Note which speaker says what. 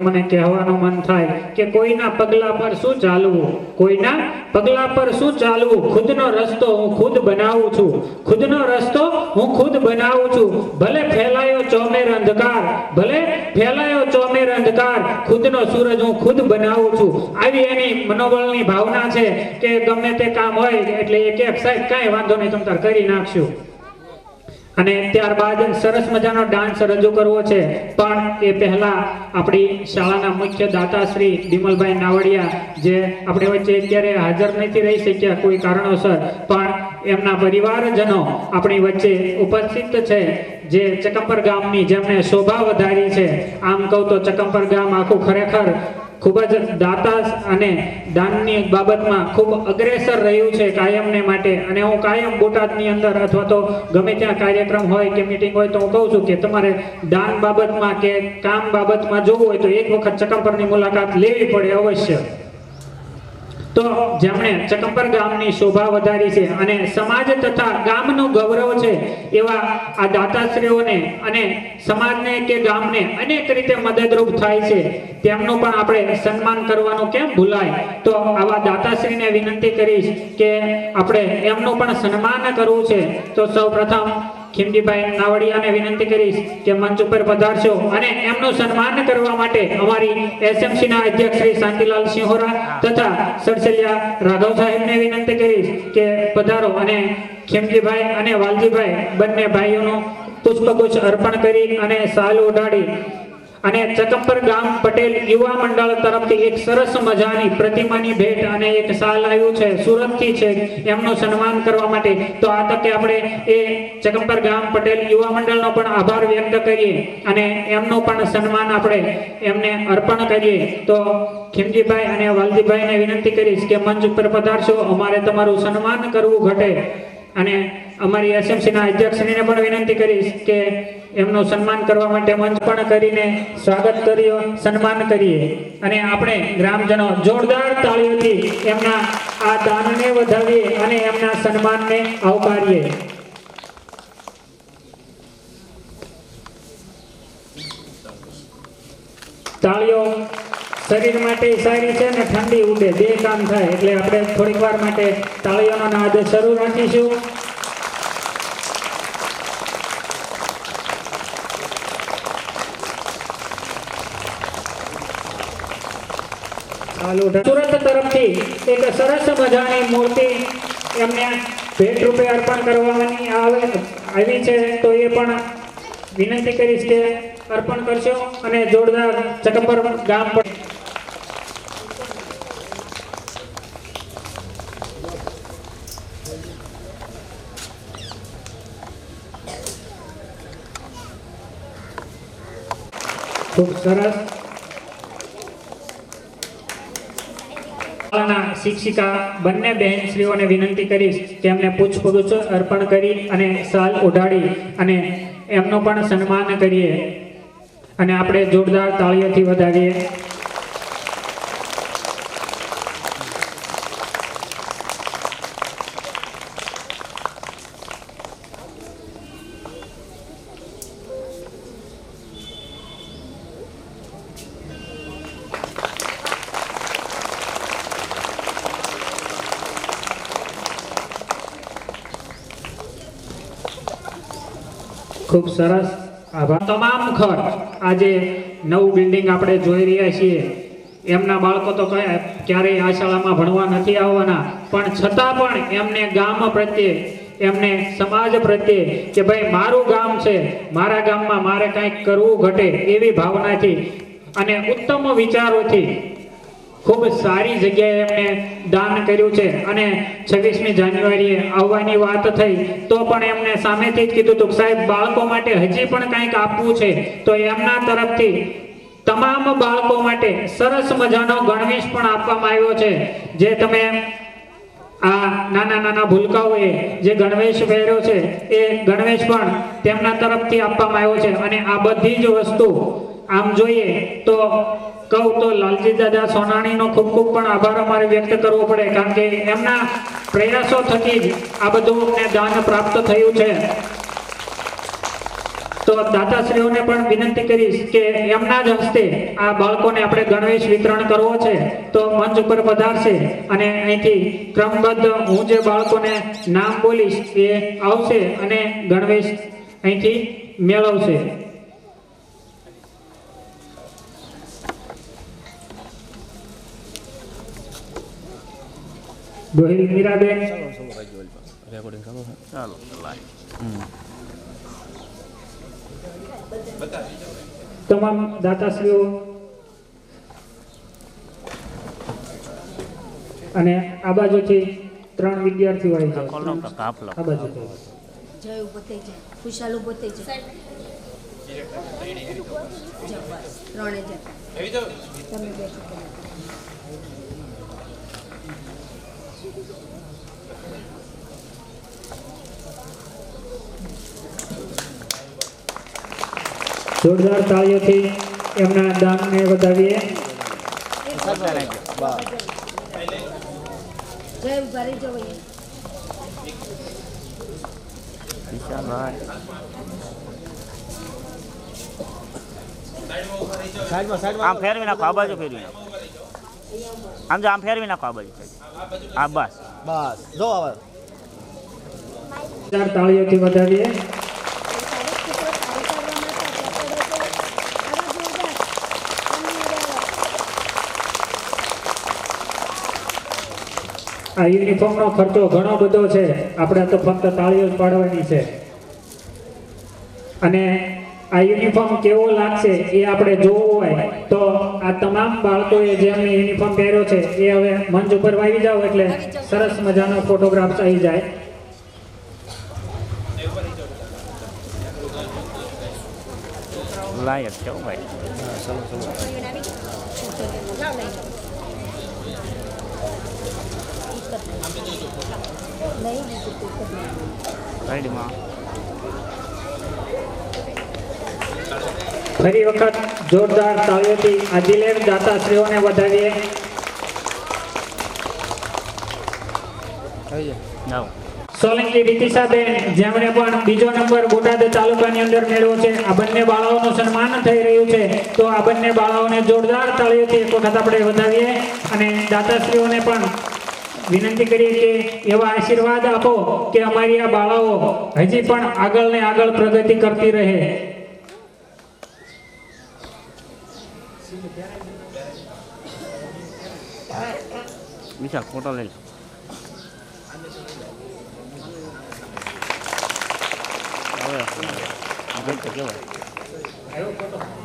Speaker 1: મને કહેવાનું મન થાય કે કોઈના પગલા પર શું ચાલવું? કોઈના પગલા પર શું ચાલવું? ખુદનો રસ્તો હું ખુદ બનાવું છું. ખુદનો રસ્તો હું ખુદ બનાવું છું. ભલે ફેલાયો ચોમેર અંધકાર, ભલે ફેલાયો ચોમેર અંધકાર, ખુદનો સૂરજ હું ખુદ બનાવું છું. આવી એની મનોબળની ભાવના છે કે ગમે તે કામ હોય, એટલે એ કે સાહેબ કાંઈ વાંધો નહીં, તમ કરી નાખશું. અને ત્યારબાદ સરસ મજાનો ડાન્સ રજૂ કરવો છે. પણ એ પહેલા આપણી શાળાના મુખ્ય દાતા શ્રી વિમલભાઈ નાવડિયા, જે આપણી વચ્ચે અત્યારે હાજર નથી રહી શક્યા કોઈ કારણોસર, પણ એમના પરિવારજનો આપણી વચ્ચે ઉપસ્થિત છે, જે ચકંપર ગામની જેમણે શોભા વધારી છે. આમ કહું તો ચકંપર ગામ આખું ખરેખર ખૂબ જ દાતા અને દાનની બાબતમાં ખૂબ અગ્રેસર રહ્યું છે કાયમને માટે. અને હું કાયમ બોટાદની અંદર અથવા તો ગમે ત્યાં કાર્યક્રમ હોય કે મિટિંગ હોય તો હું કહું છું કે તમારે દાન બાબતમાં કે કામ બાબતમાં જોવું હોય તો એક વખત ચકમ્પરની મુલાકાત લેવી પડે અવશ્ય. તો જેમણે ચકંબર ગામની શોભા વધારી છે અને સમાજ તથા ગામનું ગૌરવ છે એવા આ દાતાશ્રીઓને અને સમાજને કે ગામને અનેક રીતે મદદરૂપ થાય છે, તેમનું પણ આપણે સન્માન કરવાનું કેમ ભૂલાય? તો આવા દાતાશ્રીને વિનંતી કરીશ કે આપણે એમનું પણ સન્માન કરવું છે. તો સૌપ્રથમ ખીમજીભાઈ નાવડિયાને વિનંતી કરીશ કે મંચ ઉપર પધારશો અને એમનું સન્માન કરવા માટે અમારી એસએમસીના અધ્યક્ષ શ્રી શાંતિલાલ સિંહોરા તથા સરસલિયા રાઘવ સાહેબને વિનંતી કરીશ કે પધારો અને ખીમજીભાઈ અને વાલજીભાઈ બંને ભાઈઓનું પુષ્પગુચ્છ અર્પણ કરી અને સાલ ઓઢાડી અને ચકમ્પર ગામ પટેલ યુવા મંડળ તરફથી એક સરસ મજાની પ્રતિમાની ભેટ અને એક સાલ આવ્યું છે, સુરતથી છે, એમનું સન્માન કરવા માટે. તો આ તકે આપણે એ ચકમ્પર ગામ પટેલ યુવા મંડળનો પણ આભાર વ્યક્ત કરીએ અને એમનું પણ સન્માન આપણે એમને અર્પણ કરીએ. તો ખીમજીભાઈ અને વાલજીભાઈને વિનંતી કરીશ કે મંચ ઉપર પધારશો, અમારે તમારું સન્માન કરવું ઘટે. અને અમારી એસએમસીના અધ્યક્ષને પણ વિનંતી કરીશ કે એમનું સન્માન કરવા માટે મંચ પણ કરીને સ્વાગત કરીએ, સન્માન કરીએ. અને આપણે ગ્રામજનો જોરદાર તાળીઓથી એમના આ દાનને વધાવીએ અને એમના સન્માનને આવકારીએ. તાળીઓ શરીર માટે સારી છે ને ઠંડી ઉડે, બે કામ થાય. એટલે આપણે થોડીક વાર માટે તાળીઓનો નાદ શરૂ રાખીશું. સુરત તરફથી એક સરસ મજાની મૂર્તિ એમને ભેટ રૂપે અર્પણ કરવાની આવે આવી છે. તો એ પણ વિનંતી કરીશ કે અર્પણ કરશો અને જોરદાર ચકંબર ગામ પર ખૂબ સરસ. શિક્ષિકા બંને બહેનશ્રીઓને વિનંતી કરીશ કે એમને પૂછપુછ અર્પણ કરી અને સાલ ઉઢાડી અને એમનું પણ સન્માન કરીએ. અને આપણે જોરદાર તાળીઓથી વધાવીએ. ખૂબ સરસ આભાર. તમામ ખર્ચ આજે નવું બિલ્ડિંગ આપણે જોઈ રહ્યા છીએ. એમના બાળકો તો કયા ક્યારેય આ શાળામાં ભણવા નથી આવવાના, પણ છતાં પણ એમને ગામ પ્રત્યે, એમને સમાજ પ્રત્યે કે ભાઈ મારું ગામ છે, મારા ગામમાં મારે કંઈક કરવું ઘટે એવી ભાવનાથી અને ઉત્તમ વિચારોથી ખૂબ સારી જગ્યાએ એમણે દાન કર્યું છે. અને છવ્વીસમી જાન્યુઆરીએ આવવાની વાત થઈ તો પણ એમને સામેથી જ કીધું હતું સાહેબ, બાળકો માટે હજી પણ કંઈક આપવું છે. તો એમના તરફથી તમામ બાળકો માટે સરસ મજાનો ગણવેશ પણ આપવામાં આવ્યો છે. જે તમે આ નાના નાના ભૂલકાઓએ જે ગણવેશ પહેર્યો છે, એ ગણવેશ પણ તેમના તરફથી આપવામાં આવ્યો છે. અને આ બધી જ વસ્તુ આમ જોઈએ તો કહું તો લાલજી દાદા સોનાણીનો ખૂબ ખૂબ પણ આભાર અમારે વ્યક્ત કરવો પડે, કારણ કે એમના પ્રયાસો થકી જ આ બધું અમને દાન પ્રાપ્ત થયું છે. તો દાતાશ્રીઓને પણ વિનંતી કરીશ કે એમના જ હસ્તે આ બાળકોને આપણે ગણવેશ વિતરણ કરવો છે, તો મંચ ઉપર પધારશે અને અહીંથી ક્રમબદ્ધ હું જે બાળકોને નામ બોલીશ એ આવશે અને ગણવેશ અહીંથી મેળવશે. ગોહિલ મીરાબેન
Speaker 2: રેકોર્ડિંગ ચાલુ છે
Speaker 3: ચાલો
Speaker 1: તમામ દાતાશ્રીઓ અને આ બાજુથી ત્રણ વિદ્યાર્થીઓ આવી જાય. આ બાજુ
Speaker 4: જય ઊભો થઈ જાય ખુશાલ ઊભો થઈ જાય ત્રણે તમે
Speaker 1: જોરદાર તાળીઓથી એમના દાનને વધાવીએ.
Speaker 2: સાઈડમાં સાઈડમાં.
Speaker 3: આમ ફેરવી નાખો આ બાજુ ફેરવી નાખો. આમ જો આમ ફેરવી નાખો આ બાજુ આ બસ.
Speaker 2: બસ. જો હવે.
Speaker 1: ચાર તાળીઓથી વધાવીએ આ યુનિફોર્મનો ખર્ચો ઘણો બધો છે. આપણે તો ફક્ત તાળીઓ જ પાડવાની છે. અને આ યુનિફોર્મ કેવો લાગશે એ આપણે જોવું હોય તો આ તમામ બાળકોએ જે અમે યુનિફોર્મ પહેર્યો છે એ હવે મંચ ઉપર વાવી જાઓ એટલે સરસ મજાનો ફોટોગ્રાફ્સ આવી જાય.
Speaker 3: લાયક છે ભાઈ. સાઈડમાં
Speaker 1: ફરી વખત જોરદાર તાળીઓથી આ દિલેર દાતાશ્રીઓને વધાવીએ. સોલંકી રીતિશાબેન, જેમણે પણ બીજો નંબર બોટાદ તાલુકાની અંદર મેળવ્યો છે. આ બંને બાળાઓનું સન્માન થઈ રહ્યું છે. તો આ બંને બાળાઓને જોરદાર તાળીઓથી એક વખત આપણે વધાવીએ અને દાતાશ્રીઓને પણ વિનંતી કરીએ કે એવા આશીર્વાદ આપો કે અમારી આ બાળાઓ હજી પણ આગળ ને આગળ પ્રગતિ કરતી રહે.
Speaker 3: વિશાલ ફોટો લઈ લો હવે કેવાય